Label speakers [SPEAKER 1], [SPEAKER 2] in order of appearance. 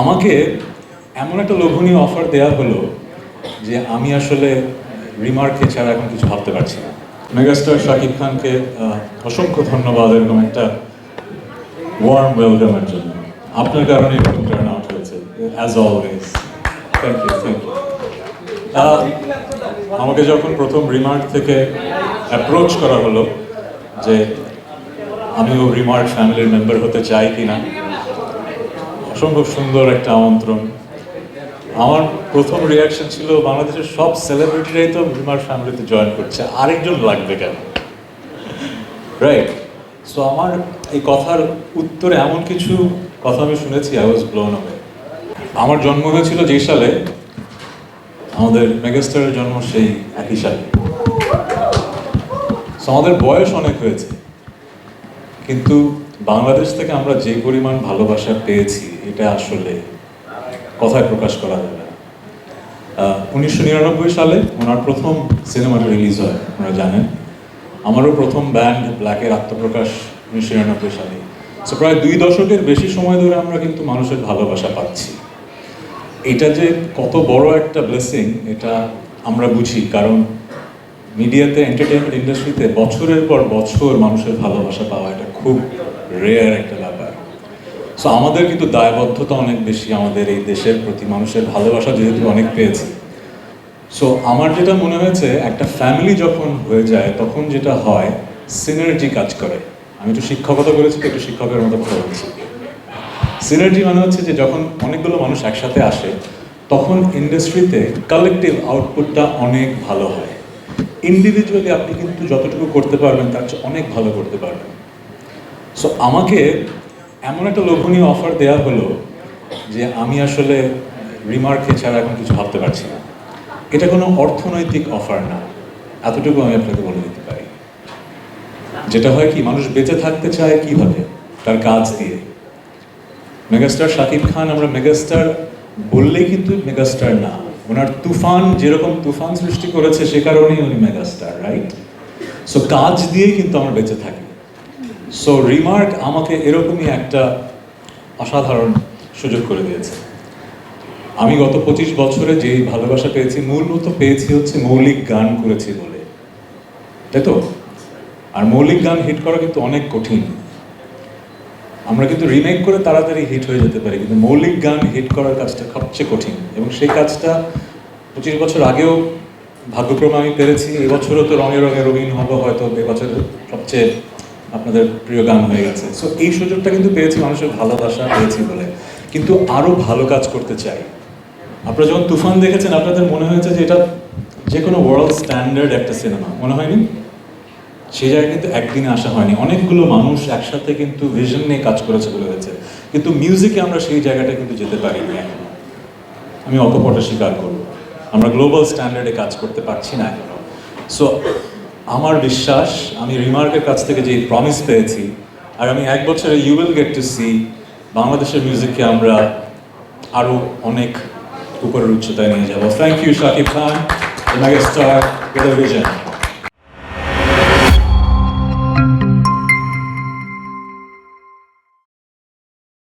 [SPEAKER 1] আমাকে এমন একটা লোভনীয় অফার দেওয়া হলো যে আমি আসলে রিমার্কে ছাড়া এখন কিছু ভাবতে পারছি না। মেগাস্টার শাকিব খানকে অসংখ্য ধন্যবাদ এরকম একটা ওয়ার্ম ওয়েলকামের জন্য। আপনার কারণে টার্ন আউট হয়েছে as always thank you thank you আমাকে যখন প্রথম রিমার্ক থেকে অ্যাপ্রোচ করা হলো যে আমিও রিমার্ক ফ্যামিলির মেম্বার হতে চাই কিনা অসম্ভব সুন্দর একটা আমন্ত্রণ। আমার প্রথম রিয়াকশন ছিল বাংলাদেশের সব সেলিব্রিটিরাই তো রিমার ফ্যামিলিতে জয়েন করছে। আরেকজন লাগবে কেন? রাইট সো আমার এই কথার উত্তরে এমন কিছু কথা আমি শুনেছি আই ওয়াজ ব্লোন অ্যাওয়ে আমার জন্ম হয়েছিল যেই সালে আমাদের মেগাস্টারের জন্ম সেই একই সালে। So, আমাদের বয়স অনেক হয়েছে কিন্তু বাংলাদেশ থেকে আমরা যে পরিমাণ ভালোবাসা পেয়েছি, এটা আসলে কথায় প্রকাশ করা যাবে না। উনিশশো নিরানব্বই সালে ওনার প্রথম সিনেমাটা রিলিজ হয়, আপনারা জানেন। আমারও প্রথম ব্যান্ড ব্ল্যাকের আত্মপ্রকাশ উনিশশো নিরানব্বই সালে। সো প্রায় দুই দশকের বেশি সময় ধরে আমরা কিন্তু মানুষের ভালোবাসা পাচ্ছি। এটা যে কত বড় একটা ব্লেসিং এটা আমরা বুঝি, কারণ মিডিয়াতে এন্টারটেনমেন্ট ইন্ডাস্ট্রিতে বছরের পর বছর মানুষের ভালোবাসা পাওয়া এটা খুব রেয়ার একটা ব্যাপার। সো আমাদের কিন্তু দায়বদ্ধতা অনেক বেশি আমাদের এই দেশের প্রতি মানুষের ভালোবাসা যেহেতু অনেক পেয়েছি। সো আমার যেটা মনে হয়েছে, একটা ফ্যামিলি যখন হয়ে যায়, তখন যেটা হয় সিনার্জি কাজ করে। আমি একটু শিক্ষকতা করেছি তো একটু শিক্ষকের মতো কথা বলছি। সিনার্জি মানে হচ্ছে যে যখন অনেকগুলো মানুষ একসাথে আসে, তখন ইন্ডাস্ট্রিতে কালেকটিভ আউটপুটটা অনেক ভালো হয়। ইন্ডিভিজুয়ালি আপনি কিন্তু যতটুকু করতে পারবেন, তার চেয়ে অনেক ভালো করতে পারবেন। সো আমাকে এমন একটা লোভনীয় অফার দেওয়া হলো যে আমি আসলে রিমার্কে ছাড়া এখন কিছু ভাবতে পারছি না। এটা কোনো অর্থনৈতিক অফার না। এতটুকু আমি আপনাকে বলে দিতে পারি। যেটা হয় কি, মানুষ বেঁচে থাকতে চায় কীভাবে? তার কাজ দিয়ে। মেগাস্টার শাকিব খান আমরা মেগাস্টার বললেই কিন্তু মেগাস্টার না। ওনার তুফান, যেরকম তুফান সৃষ্টি করেছে, সে কারণেই উনি মেগাস্টার রাইট সো কাজ দিয়েই কিন্তু আমরা বেঁচে থাকি। সো রিমার্ক আমাকে এরকমই একটা অসাধারণ সুযোগ করে দিয়েছে। আমি গত পঁচিশ বছরে যেই ভালোবাসা পেয়েছি, মূলত পেয়েছি হচ্ছে মৌলিক গান করেছি বলে। তাই তো? আর মৌলিক গান হিট করা কিন্তু অনেক কঠিন। আমরা কিন্তু রিমেক করে তাড়াতাড়ি হিট হয়ে যেতে পারি, কিন্তু মৌলিক গান হিট করার কাজটা সবচেয়ে কঠিন। এবং সেই কাজটা পঁচিশ বছর আগেও ভাগ্যক্রমে আমি পেরেছি। এবছরও তো রঙে রঙে রঙিন হব হয়তো এবছর সবচেয়ে আপনাদের প্রিয় গান হয়ে গেছে। সো এই সুযোগটা কিন্তু পেয়েছি মানুষের ভালোবাসা, পেয়েছি বলে। কিন্তু আরও ভালো কাজ করতে চাই। আপনারা যখন তুফান দেখেছেন, আপনাদের মনে হয়েছে যে এটা যে কোনো ওয়ার্ল্ড স্ট্যান্ডার্ড একটা সিনেমা মনে হয়নি? সেই জায়গায় কিন্তু একদিনে আসা হয়নি। অনেকগুলো মানুষ একসাথে কিন্তু ভিশন নিয়ে কাজ করেছে বলে হয়েছে। কিন্তু মিউজিকে আমরা সেই জায়গাটা কিন্তু যেতে পারিনি এখনও। আমি অকপটে স্বীকার করব। আমরা গ্লোবাল স্ট্যান্ডার্ডে কাজ করতে পারছি না এখনও। সো আমার বিশ্বাস, আমি রিমার্কের কাছ থেকে যে প্রমিস পেয়েছি, আর আমি এক বছরে you will get to see বাংলাদেশের মিউজিককে আমরা আরও অনেক উপরের উচ্চতায় নিয়ে যাব। Thank you Shakib Khan vision